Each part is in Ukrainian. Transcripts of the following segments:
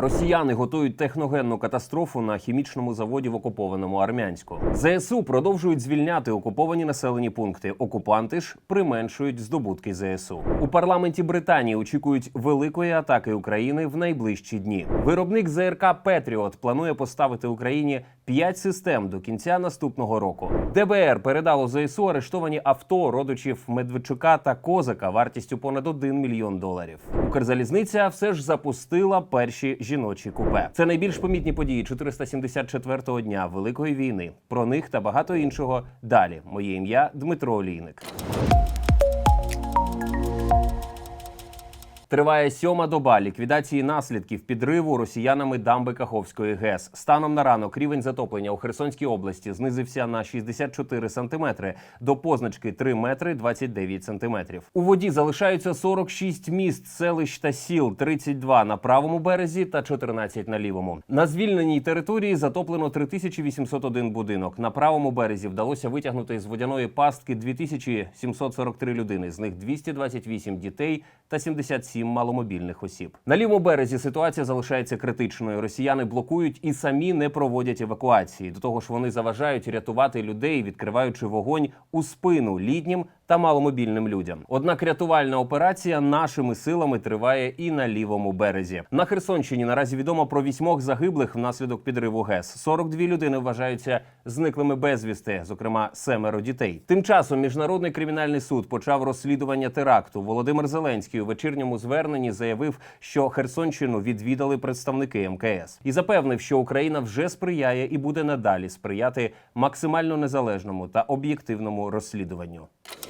Росіяни готують техногенну катастрофу на хімічному заводі в окупованому Армянську. ЗСУ продовжують звільняти окуповані населені пункти. Окупанти ж применшують здобутки ЗСУ. У парламенті Британії очікують великої атаки України в найближчі дні. Виробник ЗРК Петріот планує поставити Україні п'ять систем до кінця наступного року. ДБР передало ЗСУ арештовані авто родичів Медведчука та Козака вартістю понад 1 мільйон доларів. Укрзалізниця все ж запустила перші жіночі купе. Це найбільш помітні події 474-го дня Великої війни. Про них та багато іншого далі. Моє ім'я Дмитро Олійник. Триває сьома доба ліквідації наслідків підриву росіянами дамби Каховської ГЕС. Станом на ранок рівень затоплення у Херсонській області знизився на 64 сантиметри до позначки 3 метри 29 сантиметрів. У воді залишаються 46 міст, селищ та сіл, 32 на правому березі та 14 на лівому. На звільненій території затоплено 3801 будинок. На правому березі вдалося витягнути з водяної пастки 2743 людини. З них 228 дітей та 77 маломобільних осіб. На лівому березі ситуація залишається критичною. Росіяни блокують і самі не проводять евакуації. До того ж, вони заважають рятувати людей, відкриваючи вогонь у спину літнім та маломобільним людям. Однак рятувальна операція нашими силами триває і на лівому березі. На Херсонщині наразі відомо про вісьмох загиблих внаслідок підриву ГЕС. 42 людини вважаються зниклими безвісти, зокрема семеро дітей. Тим часом міжнародний кримінальний суд почав розслідування теракту. Володимир Зеленський у вечірньому зверненні заявив, що Херсонщину відвідали представники МКС і запевнив, що Україна вже сприяє і буде надалі сприяти максимально незалежному та об'єктивному розслідуванню.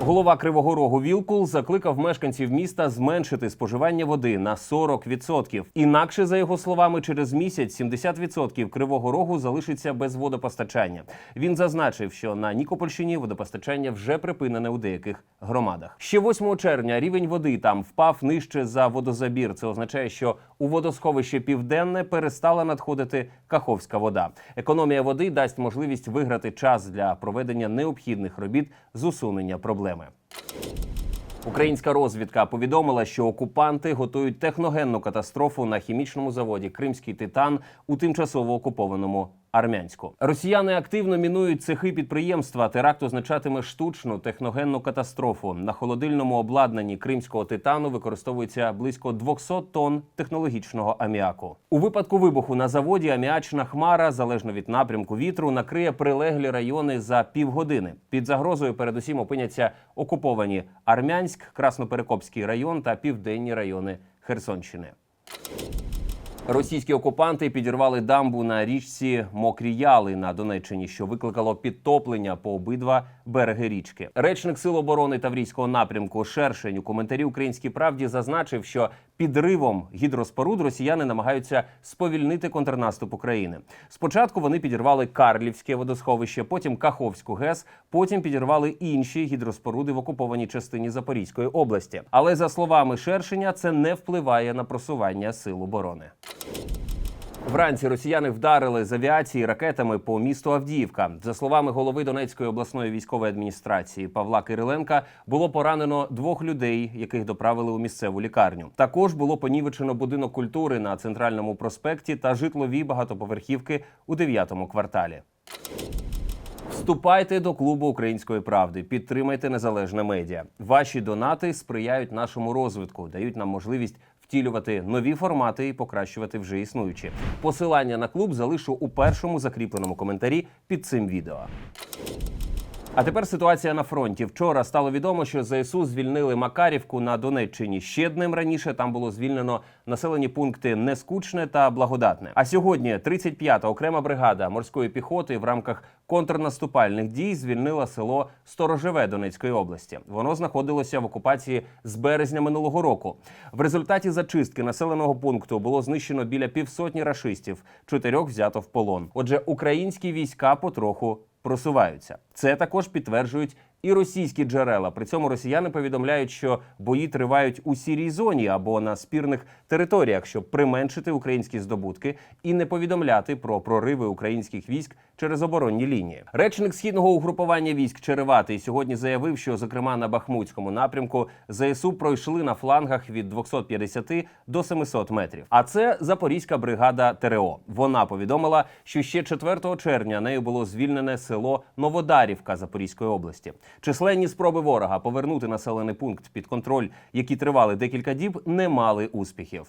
Голова Кривого Рогу Вілкул закликав мешканців міста зменшити споживання води на 40%. Інакше, за його словами, через місяць 70% Кривого Рогу залишиться без водопостачання. Він зазначив, що на Нікопольщині водопостачання вже припинене у деяких громадах. Ще 8 червня рівень води там впав нижче за водозабір. Це означає, що у водосховище південне перестала надходити каховська вода. Економія води дасть можливість виграти час для проведення необхідних робіт з усунення проблеми. Українська розвідка повідомила, що окупанти готують техногенну катастрофу на хімічному заводі Кримський титан у тимчасово окупованому Армянську. Росіяни активно мінують цехи підприємства. Теракт означатиме штучну техногенну катастрофу. На холодильному обладнанні кримського титану використовується близько 200 тонн технологічного аміаку. У випадку вибуху на заводі аміачна хмара, залежно від напрямку вітру, накриє прилеглі райони за півгодини. Під загрозою передусім опиняться окуповані Армянськ, Красноперекопський район та південні райони Херсонщини. Російські окупанти підірвали дамбу на річці Мокрі Яли на Донеччині, що викликало підтоплення по обидва береги річки. Речник Сил оборони Таврійського напрямку Шершень у коментарі Українській правді зазначив, що підривом гідроспоруд росіяни намагаються сповільнити контрнаступ України. Спочатку вони підірвали Карлівське водосховище, потім Каховську ГЕС, потім підірвали інші гідроспоруди в окупованій частині Запорізької області. Але за словами Шершеня, це не впливає на просування сил оборони. Вранці росіяни вдарили з авіації ракетами по місту Авдіївка. За словами голови Донецької обласної військової адміністрації Павла Кириленка, було поранено двох людей, яких доправили у місцеву лікарню. Також було понівечено будинок культури на центральному проспекті та житлові багатоповерхівки у дев'ятому кварталі. Вступайте до клубу української правди, підтримайте незалежне медіа. Ваші донати сприяють нашому розвитку, дають нам можливість втілювати нові формати і покращувати вже існуючі. Посилання на клуб залишу у першому закріпленому коментарі під цим відео. А тепер ситуація на фронті. Вчора стало відомо, що ЗСУ звільнили Макарівку на Донеччині. Ще днем раніше там було звільнено населені пункти Нескучне та Благодатне. А сьогодні 35-та окрема бригада морської піхоти в рамках контрнаступальних дій звільнила село Сторожеве Донецької області. Воно знаходилося в окупації з березня минулого року. В результаті зачистки населеного пункту було знищено біля півсотні рашистів, чотирьох взято в полон. Отже, українські війська потроху просуваються. Це також підтверджують і російські джерела. При цьому росіяни повідомляють, що бої тривають у сірій зоні або на спірних територіях, щоб применшити українські здобутки і не повідомляти про прориви українських військ через оборонні лінії. Речник східного угрупування військ Череватий сьогодні заявив, що зокрема на Бахмутському напрямку ЗСУ пройшли на флангах від 250 до 700 метрів. А це Запорізька бригада ТРО. Вона повідомила, що ще 4 червня нею було звільнене село Новодарівка Запорізької області. Численні спроби ворога повернути населений пункт під контроль, які тривали декілька діб, не мали успіхів.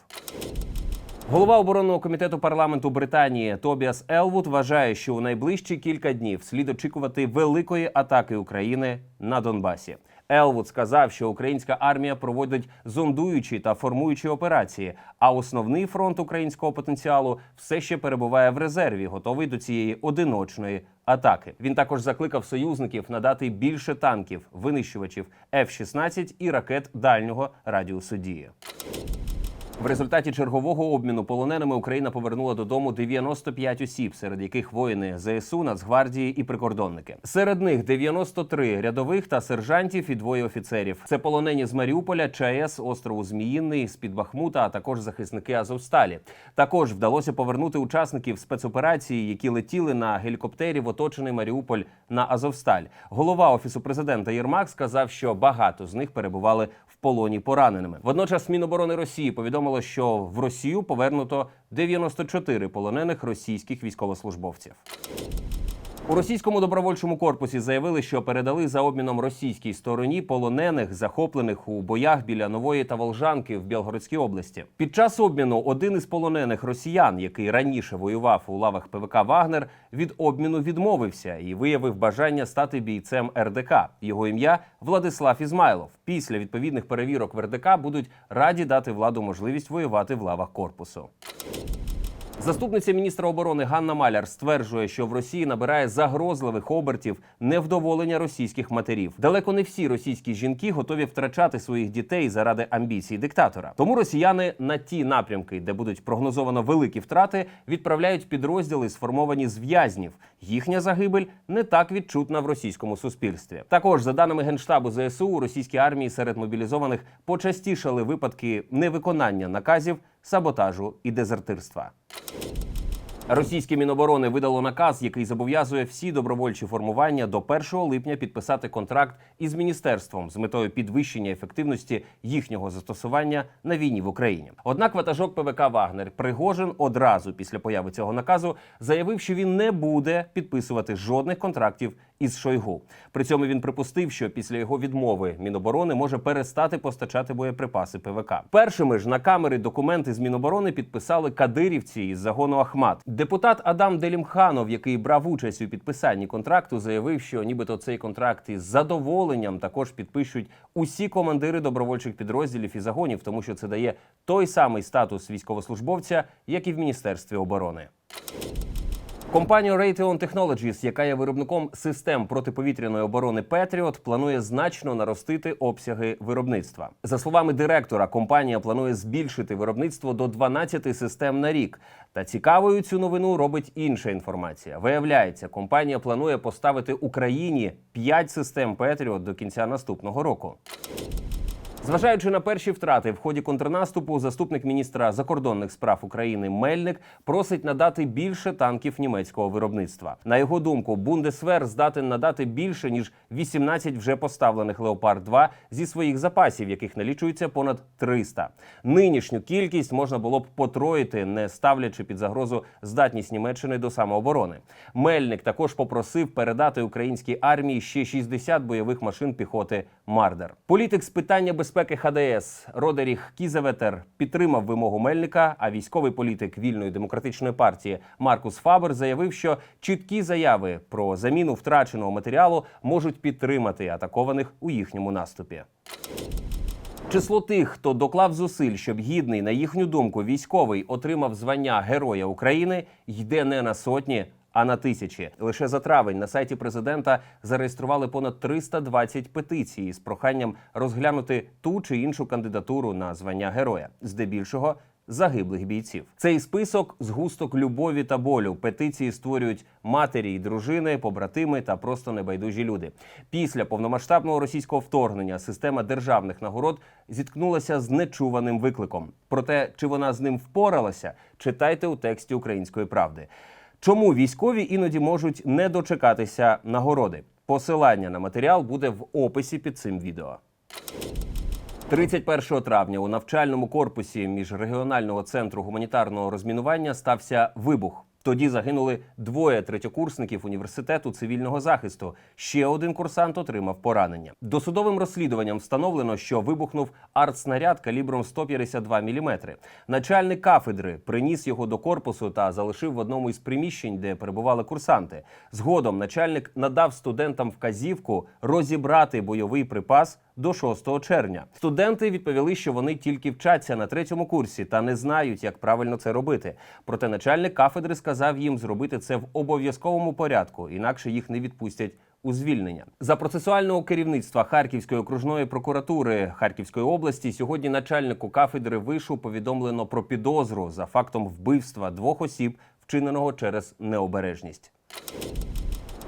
Голова оборонного комітету парламенту Британії Тобіас Елвуд вважає, що у найближчі кілька днів слід очікувати великої атаки України на Донбасі. Елвуд сказав, що українська армія проводить зондуючі та формуючі операції, а основний фронт українського потенціалу все ще перебуває в резерві, готовий до цієї одиночної атаки. Він також закликав союзників надати більше танків, винищувачів F-16 і ракет дальнього радіусу дії. В результаті чергового обміну полоненими Україна повернула додому 95 осіб, серед яких воїни ЗСУ, Нацгвардії і прикордонники. Серед них 93 рядових та сержантів і двоє офіцерів. Це полонені з Маріуполя, ЧАЕС, острову Зміїний, з під Бахмута, а також захисники Азовсталі. Також вдалося повернути учасників спецоперації, які летіли на гелікоптері в оточений Маріуполь на Азовсталь. Голова офісу президента Єрмак сказав, що багато з них перебували полоні пораненими. Водночас Міноборони Росії повідомило, що в Росію повернуто 94 полонених російських військовослужбовців. У російському добровольчому корпусі заявили, що передали за обміном російській стороні полонених, захоплених у боях біля нової та Волжанки в Білгородській області. Під час обміну один із полонених росіян, який раніше воював у лавах ПВК Вагнер, від обміну відмовився і виявив бажання стати бійцем РДК. Його ім'я Владислав Ізмайлов. Після відповідних перевірок в РДК будуть раді дати владу можливість воювати в лавах корпусу. Заступниця міністра оборони Ганна Маляр стверджує, що в Росії набирає загрозливих обертів невдоволення російських матерів. Далеко не всі російські жінки готові втрачати своїх дітей заради амбіцій диктатора. Тому росіяни на ті напрямки, де будуть прогнозовано великі втрати, відправляють підрозділи, сформовані з в'язнів. Їхня загибель не так відчутна в російському суспільстві. Також за даними генштабу ЗСУ, російській армії серед мобілізованих почастішали випадки невиконання наказів, саботажу і дезертирства. Російське міноборони видало наказ, який зобов'язує всі добровольчі формування до 1 липня підписати контракт із міністерством з метою підвищення ефективності їхнього застосування на війні в Україні. Однак ватажок ПВК Вагнер Пригожин одразу після появи цього наказу заявив, що він не буде підписувати жодних контрактів із Шойгу. При цьому він припустив, що після його відмови Міноборони може перестати постачати боєприпаси ПВК. Першими ж на камери документи з Міноборони підписали кадирівці із загону Ахмат. Депутат Адам Делімханов, який брав участь у підписанні контракту, заявив, що нібито цей контракт із задоволенням також підпишуть усі командири добровольчих підрозділів і загонів, тому що це дає той самий статус військовослужбовця, як і в міністерстві оборони. Компанія Raytheon Technologies, яка є виробником систем протиповітряної оборони Patriot, планує значно наростити обсяги виробництва. За словами директора, компанія планує збільшити виробництво до 12 систем на рік. Та цікавою цю новину робить інша інформація. Виявляється, компанія планує поставити Україні 5 систем Patriot до кінця наступного року. Зважаючи на перші втрати в ході контрнаступу, заступник міністра закордонних справ України Мельник просить надати більше танків німецького виробництва. На його думку, Бундесвер здатен надати більше ніж 18 вже поставлених Леопард 2 зі своїх запасів, яких налічується понад 300. Нинішню кількість можна було б потроїти, не ставлячи під загрозу здатність Німеччини до самооборони. Мельник також попросив передати українській армії ще 60 бойових машин піхоти Мардер. Політик з питання безпеки ХДС Родеріх Кізеветер підтримав вимогу Мельника. А військовий політик вільної демократичної партії Маркус Фабер заявив, що чіткі заяви про заміну втраченого матеріалу можуть підтримати атакованих у їхньому наступі. Число тих, хто доклав зусиль, щоб гідний, на їхню думку, військовий отримав звання Героя України, йде не на сотні, а на тисячі. Лише за травень на сайті президента зареєстрували понад 320 петицій з проханням розглянути ту чи іншу кандидатуру на звання героя, здебільшого загиблих бійців. Цей список згусток любові та болю. Петиції створюють матері й дружини, побратими та просто небайдужі люди. Після повномасштабного російського вторгнення система державних нагород зіткнулася з нечуваним викликом. Про те, чи вона з ним впоралася, читайте у тексті української правди. Чому військові іноді можуть не дочекатися нагороди? Посилання на матеріал буде в описі під цим відео. 31 травня у навчальному корпусі міжрегіонального центру гуманітарного розмінування стався вибух. Тоді загинули двоє третьокурсників університету цивільного захисту. Ще один курсант отримав поранення. Досудовим розслідуванням встановлено, що вибухнув артснаряд калібром 152 мм. Начальник кафедри приніс його до корпусу та залишив в одному із приміщень, де перебували курсанти. Згодом начальник надав студентам вказівку розібрати бойовий припас до 6 червня. Студенти відповіли, що вони тільки вчаться на третьому курсі та не знають, як правильно це робити. Проте начальник кафедри сказав їм зробити це в обов'язковому порядку, інакше їх не відпустять. У звільнення за процесуального керівництва Харківської окружної прокуратури Харківської області сьогодні начальнику кафедри вишу повідомлено про підозру за фактом вбивства двох осіб, вчиненого через необережність.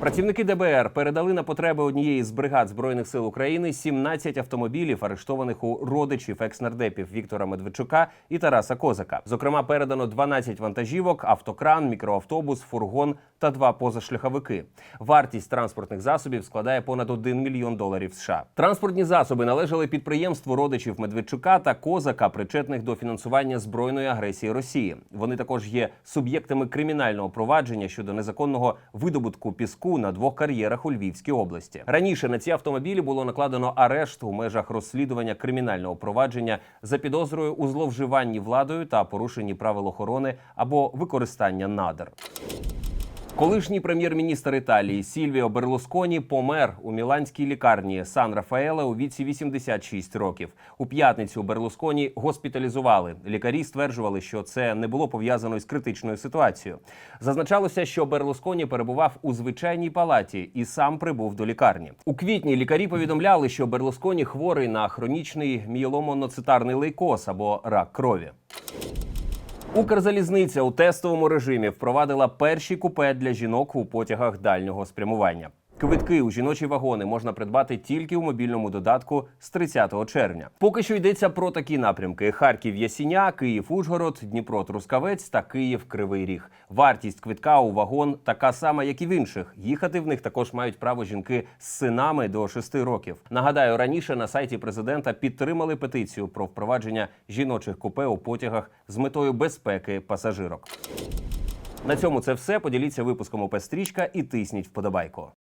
Працівники ДБР передали на потреби однієї з бригад збройних сил України 17 автомобілів, арештованих у родичів екс-нардепів Віктора Медведчука і Тараса Козака. Зокрема, передано 12 вантажівок, автокран, мікроавтобус, фургон та два позашляховики. Вартість транспортних засобів складає понад 1 мільйон доларів США. Транспортні засоби належали підприємству родичів Медведчука та Козака, причетних до фінансування збройної агресії Росії. Вони також є суб'єктами кримінального провадження щодо незаконного видобутку піску на двох кар'єрах у Львівській області. Раніше на ці автомобілі було накладено арешт у межах розслідування кримінального провадження за підозрою у зловживанні владою та порушенні правил охорони або використання надр. Колишній прем'єр-міністр Італії Сільвіо Берлусконі помер у міланській лікарні Сан Рафаеле у віці 86 років. У п'ятницю Берлусконі госпіталізували. Лікарі стверджували, що це не було пов'язано із критичною ситуацією. Зазначалося, що Берлусконі перебував у звичайній палаті і сам прибув до лікарні. У квітні лікарі повідомляли, що Берлусконі хворий на хронічний мієломоноцитарний лейкоз або рак крові. Укрзалізниця у тестовому режимі впровадила перші купе для жінок у потягах дальнього спрямування. Квитки у жіночі вагони можна придбати тільки у мобільному додатку з 30 червня. Поки що йдеться про такі напрямки: Харків Ясіня, Київ Ужгород, Дніпро Трускавець та Київ Кривий Ріг. Вартість квитка у вагон така сама, як і в інших. Їхати в них також мають право жінки з синами до 6 років. Нагадаю, раніше на сайті президента підтримали петицію про впровадження жіночих купе у потягах з метою безпеки пасажирок. На цьому це все. Поділіться випуском ОП Стрічка і тисніть вподобайку.